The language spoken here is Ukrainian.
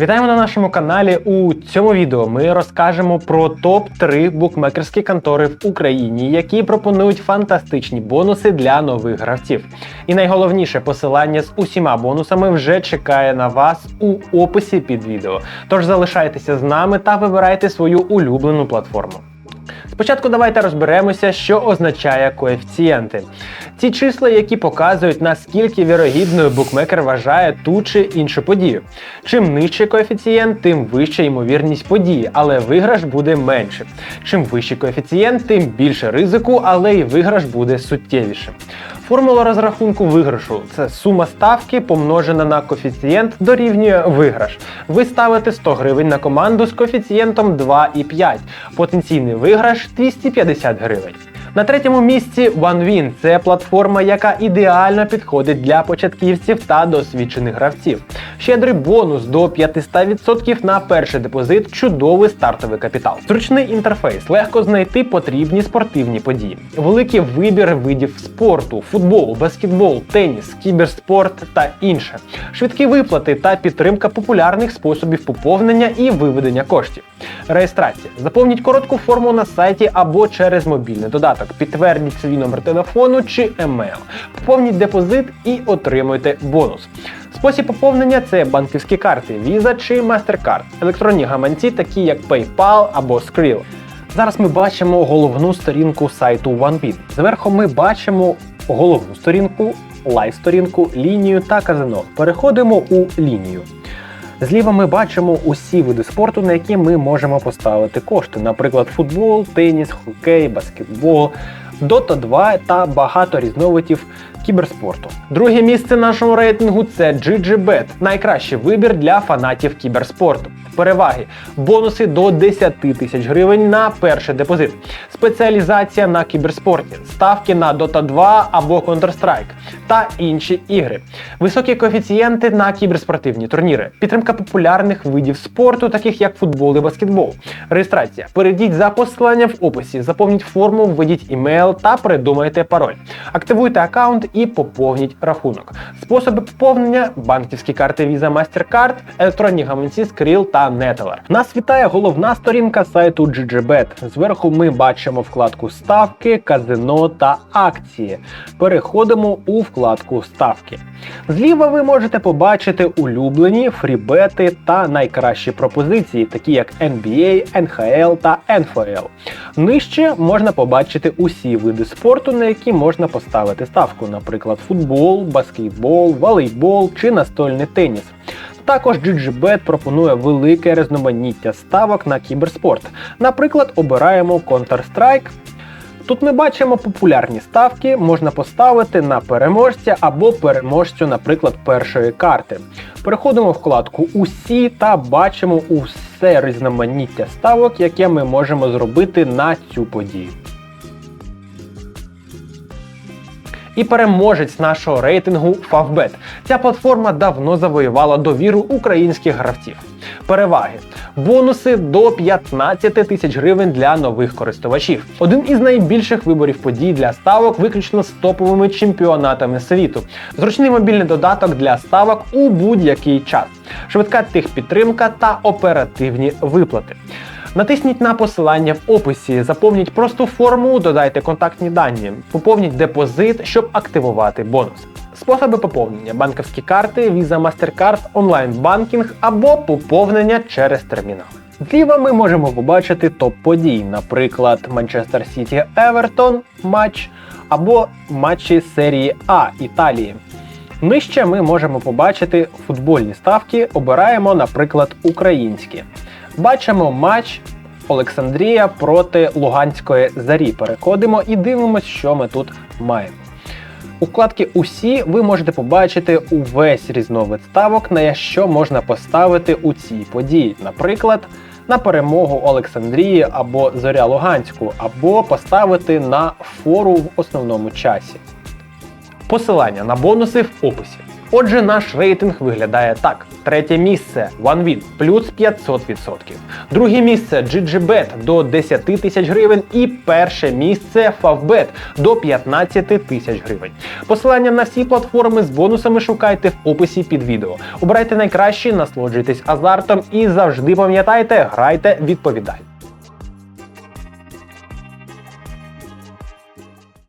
Вітаємо на нашому каналі. У цьому відео ми розкажемо про топ-3 букмекерські контори в Україні, які пропонують фантастичні бонуси для нових гравців. І найголовніше посилання з усіма бонусами вже чекає на вас у описі під відео. Тож залишайтеся з нами та вибирайте свою улюблену платформу. Спочатку давайте розберемося, що означає коефіцієнти. Ці числа, які показують, наскільки вірогідною букмекер вважає ту чи іншу подію. Чим нижчий коефіцієнт, тим вища ймовірність події, але виграш буде менше. Чим вищий коефіцієнт, тим більше ризику, але й виграш буде суттєвішим. Формула розрахунку виграшу це сума ставки помножена на коефіцієнт дорівнює виграш. Ви ставите 100 гривень на команду з коефіцієнтом 2,5. Потенційний виграш 250 гривень. На третьому місці OneWin – це платформа, яка ідеально підходить для початківців та досвідчених гравців. Щедрий бонус до 500% на перший депозит, чудовий стартовий капітал. Зручний інтерфейс, легко знайти потрібні спортивні події. Великий вибір видів спорту, футбол, баскетбол, теніс, кіберспорт та інше. Швидкі виплати та підтримка популярних способів поповнення і виведення коштів. Реєстрація. Заповніть коротку форму на сайті або через мобільний додаток. Підтвердіть свій номер телефону чи емейл. Поповніть депозит і отримуйте бонус. Спосіб поповнення це банківські карти Visa чи MasterCard, електронні гаманці, такі як PayPal або Skrill. Зараз ми бачимо головну сторінку сайту OneBit. Зверху ми бачимо головну сторінку, лайв-сторінку, лінію та казино. Переходимо у лінію. Зліва ми бачимо усі види спорту, на які ми можемо поставити кошти, наприклад, футбол, теніс, хокей, баскетбол, Dota 2 та багато різновидів кіберспорту. Друге місце нашого рейтингу це GGBet, найкращий вибір для фанатів кіберспорту. Переваги, бонуси до 10 тисяч гривень на перший депозит, спеціалізація на кіберспорті, ставки на Dota 2 або Counter-Strike та інші ігри, високі коефіцієнти на кіберспортивні турніри, підтримка популярних видів спорту, таких як футбол і баскетбол, реєстрація. Перейдіть за посиланням в описі, заповніть форму, введіть імейл та придумайте пароль. Активуйте аккаунт і поповніть рахунок. Способи поповнення банківські карти Visa MasterCard, електронні гаманці Skrill та Neteller. Нас вітає головна сторінка сайту GGBet. Зверху ми бачимо вкладку ставки, казино та акції. Переходимо у вкладку ставки. Зліва ви можете побачити улюблені фрібети та найкращі пропозиції, такі як NBA, NHL та NFL. Нижче можна побачити усі види спорту, на які можна поставити ставку, наприклад, футбол, баскетбол, волейбол чи настольний теніс. Також GGBet пропонує велике різноманіття ставок на кіберспорт. Наприклад, обираємо Counter-Strike. Тут ми бачимо популярні ставки, можна поставити на переможця або переможцю, наприклад, першої карти. Переходимо в вкладку Усі та бачимо усе різноманіття ставок, яке ми можемо зробити на цю подію. І переможець нашого рейтингу Favbet. Ця платформа давно завоювала довіру українських гравців. Переваги. Бонуси до 15 тисяч гривень для нових користувачів. Один із найбільших виборів подій для ставок виключно з топовими чемпіонатами світу. Зручний мобільний додаток для ставок у будь-який час. Швидка техпідтримка та оперативні виплати. Натисніть на посилання в описі, заповніть просту форму, додайте контактні дані, поповніть депозит, щоб активувати бонус. Способи поповнення банківські карти, Visa MasterCard, онлайн-банкінг або поповнення через термінал. Зліва ми можемо побачити топ подій, наприклад, Манчестер Сіті Евертон матч або матчі серії А Італії. Нижче ми можемо побачити футбольні ставки, обираємо, наприклад, українські. Бачимо матч Олександрія проти Луганської зарі. Переходимо і дивимося, що ми тут маємо. У вкладці Усі ви можете побачити увесь різновид ставок, на що можна поставити у цій події. Наприклад, на перемогу Олександрії або Зоря Луганську, або поставити на фору в основному часі. Посилання на бонуси в описі. Отже, наш рейтинг виглядає так: третє місце OneWin плюс 500%. Друге місце GGBet до 10 тисяч гривень. І перше місце Favbet до 15 тисяч гривень. Посилання на всі платформи з бонусами шукайте в описі під відео. Обирайте найкращі, насолоджуйтесь азартом і завжди пам'ятайте, грайте відповідально.